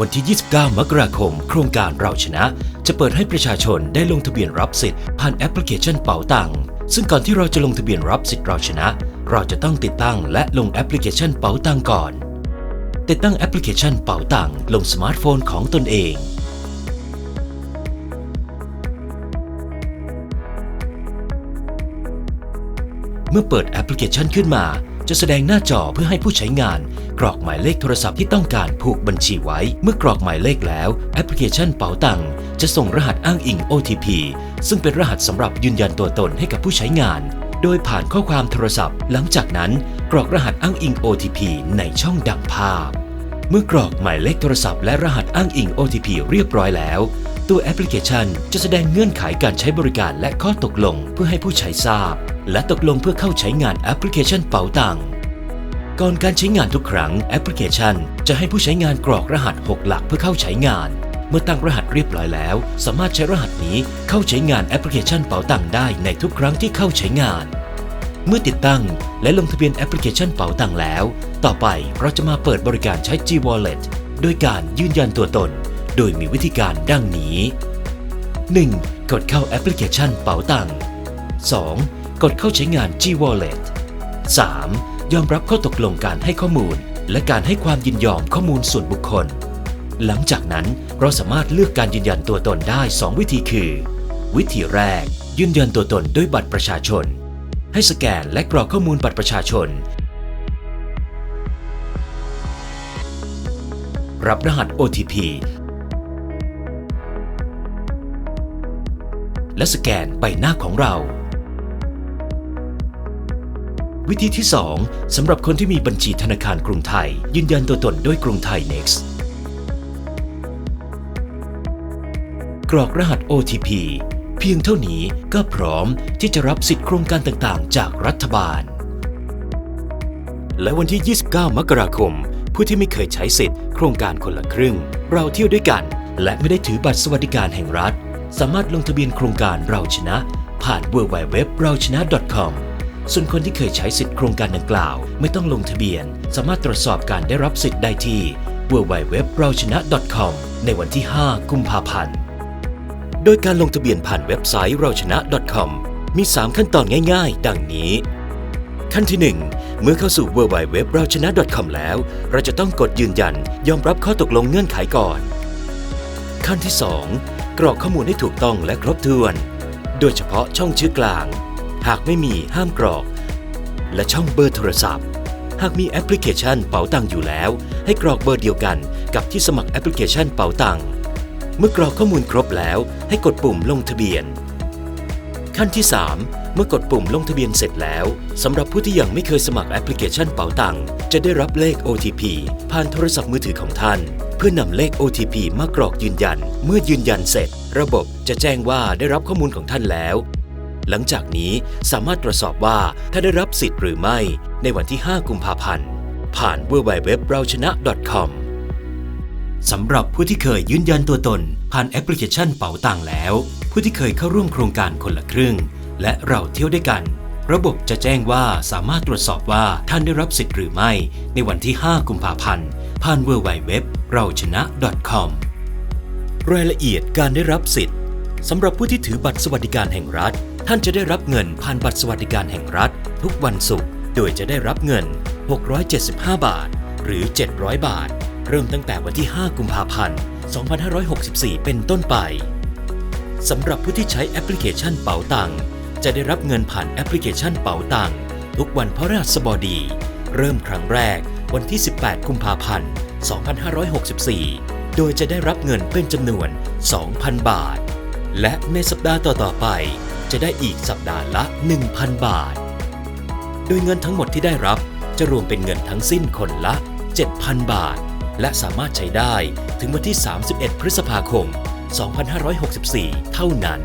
วันที่ 29 มกราคม โครงการเราชนะ จะเปิดให้ประชาชนได้ลงทะเบียนรับสิทธิ์ผ่านแอปพลิเคชันเป๋าตังค์ซึ่งก่อนที่เราจะลงทะเบียนรับสิทธิ์เราชนะ เราจะต้องติดตั้งและลงแอปพลิเคชันเป๋าตังค์ก่อน ติดตั้งแอปพลิเคชันเป๋าตังค์ลงสมาร์ทโฟนของตนเอง เมื่อเปิดแอปพลิเคชันขึ้นมา จะแสดงหน้าจอเพื่อให้ผู้ใช้งาน กรอกหมายเลขโทรศัพท์ที่ต้องการผูกบัญชีไว้ เมื่อกรอกหมายเลขแล้วแอปพลิเคชันเป๋าตังค์จะส่งรหัสอ้างอิง OTP ซึ่งเป็นรหัสสำหรับยืนยันตัวตนให้กับผู้ใช้งาน โดยผ่านข้อความโทรศัพท์ หลังจากนั้นกรอกรหัสอ้างอิง OTP ในช่องดังภาพ เมื่อกรอกหมายเลขโทรศัพท์และรหัสอ้างอิง OTP เรียบร้อยแล้วตัวแอปพลิเคชันจะแสดงเงื่อนไขการใช้บริการและข้อตกลงเพื่อให้ผู้ใช้ทราบ และตกลงเพื่อเข้าใช้งานแอปพลิเคชันเป๋าตังค์ก่อนการใช้งานทุกครั้งแอปพลิเคชัน จะให้ผู้ใช้งานกรอกรหัส 6 หลักเพื่อเข้าใช้งาน เมื่อตั้งรหัสเรียบร้อยแล้ว สามารถใช้รหัสนี้เข้าใช้งานแอปพลิเคชันเป๋าตังค์ได้ในทุกครั้งที่เข้าใช้งาน เมื่อติดตั้งและลงทะเบียนแอปพลิเคชันเป๋าตังค์แล้ว ต่อไปเราจะมาเปิดบริการใช้ G Wallet โดยการยืนยันตัวตน โดยมีวิธีการดังนี้ 1. กดเข้าแอปพลิเคชันเป๋าตังค์ 2. กดเข้าใช้งาน G Wallet 3. ยอมรับข้อตกลงการให้ข้อมูล และการให้ความยินยอมข้อมูลส่วนบุคคล หลังจากนั้นเราสามารถเลือกการยืนยันตัวตนได้ 2 วิธีคือ วิธีแรก ยืนยันตัวตนด้วยบัตรประชาชน ให้สแกนและกรอกข้อมูลบัตรประชาชน รับรหัส OTP และสแกนใบหน้าของเรา วิธีที่ 2สำหรับคนที่มีบัญชีธนาคารกรุงไทย ยืนยันตัวตนด้วยกรุงไทย Next กรอกรหัส OTP เพียงเท่านี้ก็พร้อมที่จะรับสิทธิโครงการต่างๆ จากรัฐบาล และวันที่ 29 มกราคม ผู้ที่ไม่เคยใช้สิทธิโครงการคนละครึ่ง เราเที่ยวด้วยกัน และไม่ได้ถือบัตรสวัสดิการแห่งรัฐ สามารถลงทะเบียนโครงการเราชนะ ผ่าน w w w เราชนะ .com ส่วนคนที่เคยใช้สิทธิโครงการดังกล่าว ไม่ต้องลงทะเบียน สามารถตรวจสอบการได้รับสิทธิ์ได้ที่ w w w เราชนะ .com ในวันที่ 5 กุมภาพันธ์ โดยการลงทะเบียนผ่านเว็บไซต์เราชนะ .com มี 3 ขั้นตอนง่ายๆ ดังนี้ ขั้นที่ 1 เมื่อเข้าสู่ w w w เราชนะ .com แล้ว เราจะต้องกดยืนยัน ยอมรับข้อตกลงเงื่อนไขก่อน ขั้นที่ 2 กรอกข้อมูลให้ถูกต้องและครบถ้วน โดยเฉพาะช่องชื่อกลาง หากไม่มีห้ามกรอก และช่องเบอร์โทรศัพท์ หากมีแอปพลิเคชันเป๋าตังอยู่แล้ว ให้กรอกเบอร์เดียวกันกับที่สมัครแอปพลิเคชันเป๋าตังเมื่อกรอกข้อมูลครบแล้ว ให้กดปุ่มลงทะเบียน ขั้นที่ 3 เมื่อกดปุ่มลงทะเบียนเสร็จแล้วสำหรับผู้ที่ยังไม่เคยสมัครแอปพลิเคชันเป๋าตังจะได้รับเลข OTP ผ่านโทรศัพท์มือถือของท่าน เพื่อนำเลข OTP มากรอกยืนยัน เมื่อยืนยันเสร็จ ระบบจะแจ้งว่าได้รับข้อมูลของท่านแล้ว หลังจากนี้สามารถตรวจสอบว่าถ้านได้รับสิทธิ์หรือไม่ในวันที่ 5 กุมภาพันธ์ ผ่าน w w w เราชนะ .com สำหรับผู้ที่เคยยืนยันตัวตน ผ่านแอปพลิเคชันเป๋าตังแล้ว ผู้ที่เคยเข้าร่วมโครงการคนละครึ่ง และเราเที่ยวด้วยกัน ระบบจะแจ้งว่าสามารถตรวจสอบว่าท่านได้รับสิทธิ์หรือไม่ ในวันที่ 5 กุมภาพันธ์ผ่าน w w w เราชนะ .com รายละเอียดการได้รับสิทธิ์สำหรับผู้ที่ถือบัตรสวัสดิการแห่งรัฐ ท่านจะได้รับเงินผ่านบัตรสวัสดิการแห่งรัฐ ทุกวันศุกร์ โดยจะได้รับเงิน 675 บาท หรือ 700 บาท เริ่มตั้งแต่วันที่ 5 กุมภาพันธ์ 2564 เป็นต้นไป สำหรับผู้ที่ใช้แอปพลิเคชันเป๋าตังจะได้รับเงินผ่านแอปพลิเคชันเป๋าตังทุกวันพระราชบดี เริ่มครั้งแรกวันที่ 18 กุมภาพันธ์ 2564 โดยจะได้รับเงินเป็นจำนวน 2,000 บาท และในสัปดาห์ต่อๆไป จะได้อีกสัปดาห์ละ 1,000 บาท โดยเงินทั้งหมดที่ได้รับจะรวมเป็นเงินทั้งสิ้นคนละ 7,000 บาท และสามารถใช้ได้ถึงวันที่ 31 พฤษภาคม 2564 เท่านั้น